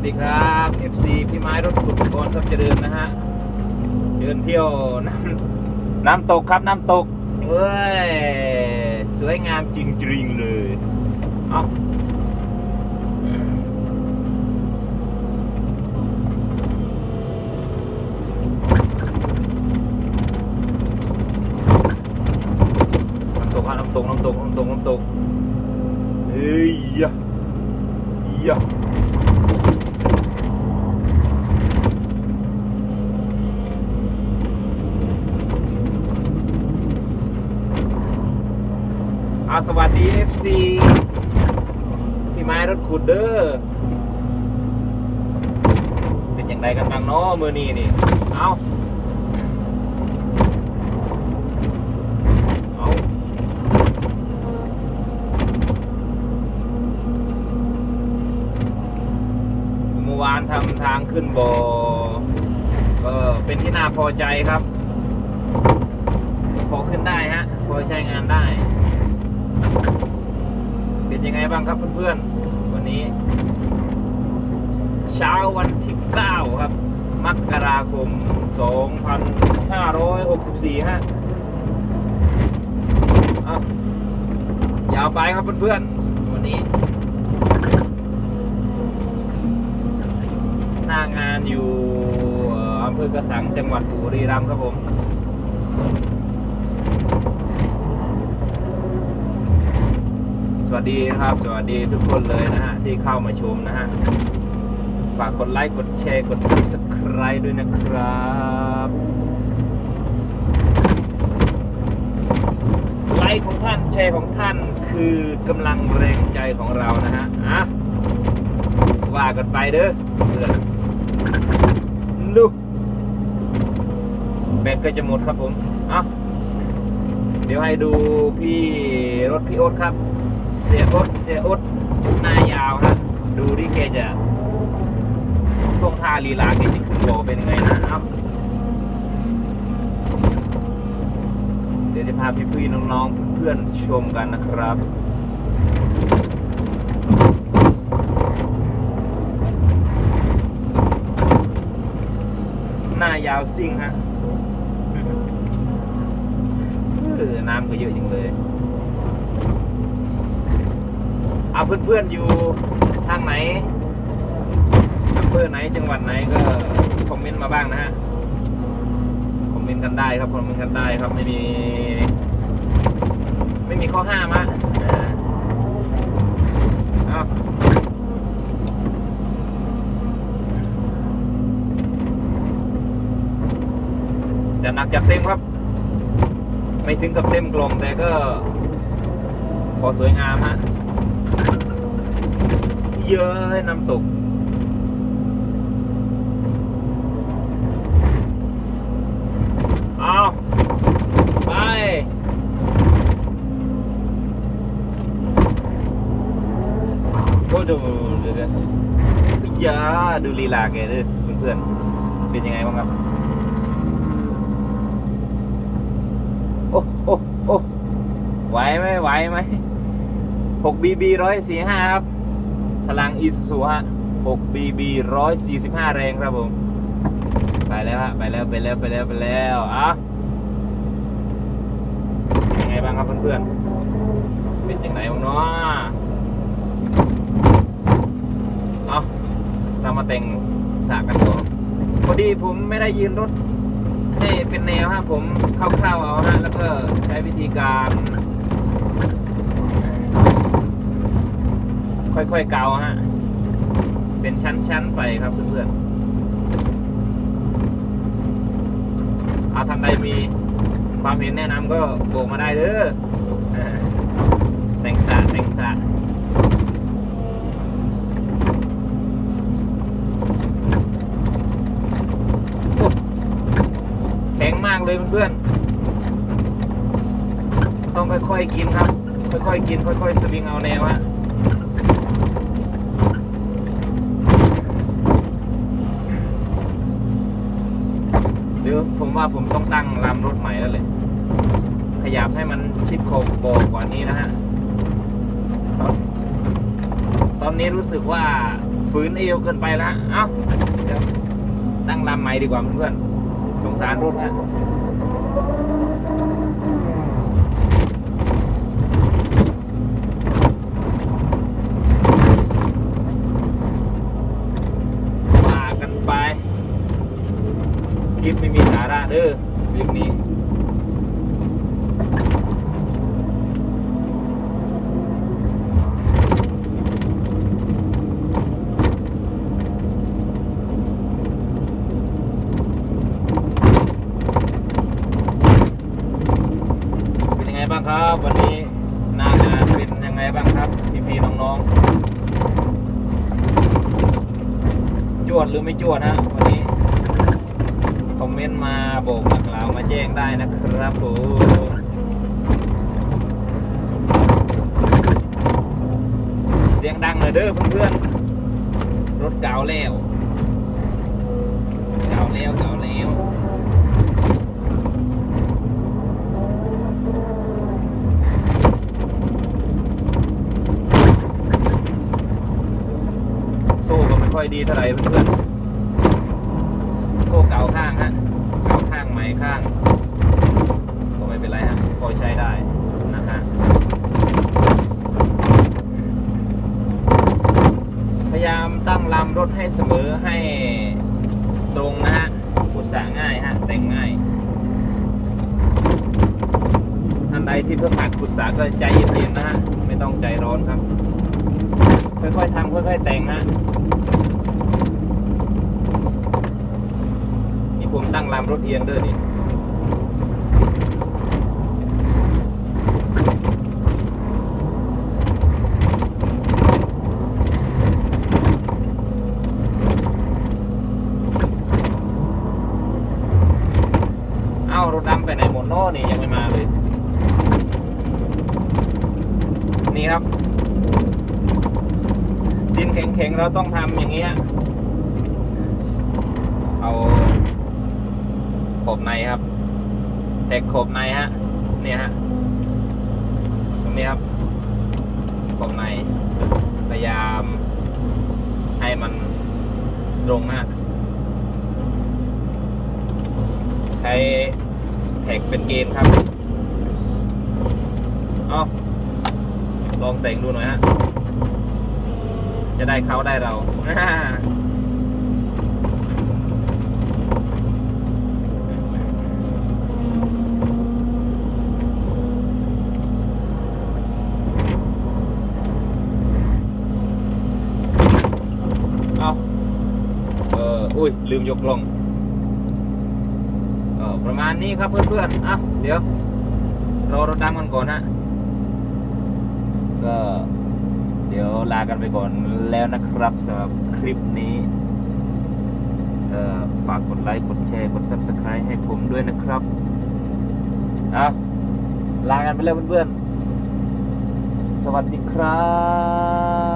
สดีครับ FC พี่ไม้รถขุดกรทรัพย์เจริญนะฮะ เชิญเที่ยวน้ำน้ำตกครับน้ำตกเว้ย สวยงามจริงๆเลยเอาน้ำตกครับน้ำตกน้ำตกน้ำตกน้ำตกเฮ้ยยะยะ อา สวัสดี FC พี่ไม้รถขุดเด้อเป็นอย่างไรกันบ้างเนาะมือนี้นี่ เอาเอาเมื่อวานทำทางขึ้นบ่อก็เป็นที่น่าพอใจครับ พอขึ้นได้ฮะ พอใช้งานได้ เป็นยังไงบ้างครับเพื่อนๆ วันนี้ เช้าวันที่ 9 ครับ มกราคม 2564 ฮะอะยาวไปครับเพื่อนๆ วันนี้ หน้างานอยู่เอ่ออำเภอกระสังจังหวัดบุรีรัมย์ครับผม สวัสดีครับ สวัสดีทุกคนเลยนะฮะ ที่เข้ามาชมนะฮะ ฝากกดไลค์กดแชร์กด subscribe ด้วยนะครับ ไลค์ของท่านแชร์ของท่านคือกำลังแรงใจของเรานะฮะอะว่ากันไปเด้อเพื่อนดูแบตก็จะหมดครับผม เอ้าเดี๋ยวให้ดูพี่รถพี่โอ๊ตครับ เสียอดเสียอดหน้ายาวฮะดูที่แกจะท่วงท่าลีลาแกจะขึ้นโบเป็นไงนะครับเดี๋ยวจะพาพี่ๆน้องๆเพื่อนๆชมกันนะครับหน้ายาวซิ่งฮะน้ำก็เยอะจริงเลย เอาเพื่อนๆอยู่ทางไหนอำเภอไหนจังหวัดไหนก็คอมเมนต์มาบ้างนะฮะคอมเมนต์กันได้ครับคอมเมนต์กันได้ครับไม่มี ไม่มีข้อห้ามอะอ่าเอาจะหนักจัดเต็มครับ ไม่ถึงกับเต็มกลมแต่ก็พอสวยงามฮะ เยอะให้น้ำตก เอาไปโอ้ดูดี๋ยวเดี๋ยวอย่าดูลีลาแกด้วยเพื่อนๆ เป็นยังไงบ้างครับ โอ้โอ้โอ้ไหวไหมไหวไหม หกบีบีร้อยสี่ห้าครับ พลังอีซูซูฮะ6 BB 145 แรงครับผม ไปแล้วฮะ ไปแล้ว ไปแล้ว ไปแล้ว ไปแล้ว อะ ยังไงบ้างครับเพื่อนๆ เป็นจังไหนบ้างเนาะเอาเรามาแต่งสากกันก่อนพอดีผมไม่ได้ยืนรถให้เป็นแนวฮะ ผมคร่าวๆเอาฮะ แล้วก็ใช้วิธีการ ค่อยๆเกาฮะ เป็นชั้นๆไปครับเพื่อนๆเอาท่านใดมีความเห็นแนะนำก็บอกมาได้เด้อเออแต่งสะแต่งสะแข็งมากเลยเพื่อนๆ ต้องค่อยๆกินครับ ค่อยๆกิน ค่อยๆสวิงเอาแนวฮะ ดี๋ยวผมว่าผมต้องตั้งลำรถใหม่แล้วเลยขยับให้มันชิดโคมโบกว่านี้นะฮะตอนตอนนี้รู้สึกว่าฝืนเอวเกินไปละเอ้าเดี๋ยวตั้งลำใหม่ดีกว่าเพื่อนๆสงสารรถฮะว่ากันไป คลิปไม่มีสาระเด้อคลิปนี้เป็นยังไงบ้างครับ วันนี้หน้างานเป็นยังไงบ้างครับ พี่ๆน้องๆจวดหรือไม่จวดฮะวัน มเมนต์มาบอกมากล่าวมาแจ้งได้นะครับผมเสียงดังเลยเด้อเพื่อนๆรถเก่าแล้วเก่าแล้วเก่าแล้วโซ่ก็ไม่ค่อยดีเท่าไหร่เพื่อนๆ โซ่เก่าข้างฮะ เก่าข้างใหม่ข้าง ก็ไม่เป็นไรฮะพอใช้ได้นะฮะ พยายามตั้งลำรถให้ เสมอให้ตรงนะฮะอุตสาง่ายฮะแต่งง่ายท่านใดที่เพิ่งหัดขุดสาก็ใจเย็นๆนะฮะไม่ต้องใจร้อนครับ ค่อยๆทำค่อยๆแต่งฮะนี่ผมตั้งลำรถเอียงเด้อนี่ เอ้ารถดำไปไหนหมดโน่นี่ยังไม่มาเลย นี่ครับ ดินแข็งๆเราต้องทำอย่างนี้ฮะเอาขอบในครับแตกขอบในฮะเนี่ยฮะตรงนี้ครับขอบในพยายามให้มันตรงฮะใช้แท็กเป็นเกณฑ์ครับ เอา ลองแต่งดูหน่อยฮะ จะได้เขาได้เราเอาเอออุ้ย ลืมยกลงเออประมาณนี้ครับเพื่อนๆอะเดี๋ยวรอรถดำกันก่อนฮะ ก็เดี๋ยวลากันไปก่อนแล้วนะครับสำหรับคลิปนี้ฝากกดไลค์ กดแชร์ กด Subscribe ให้ผมด้วยนะครับอะลากันไปแล้วเพื่อนๆ สวัสดีครับ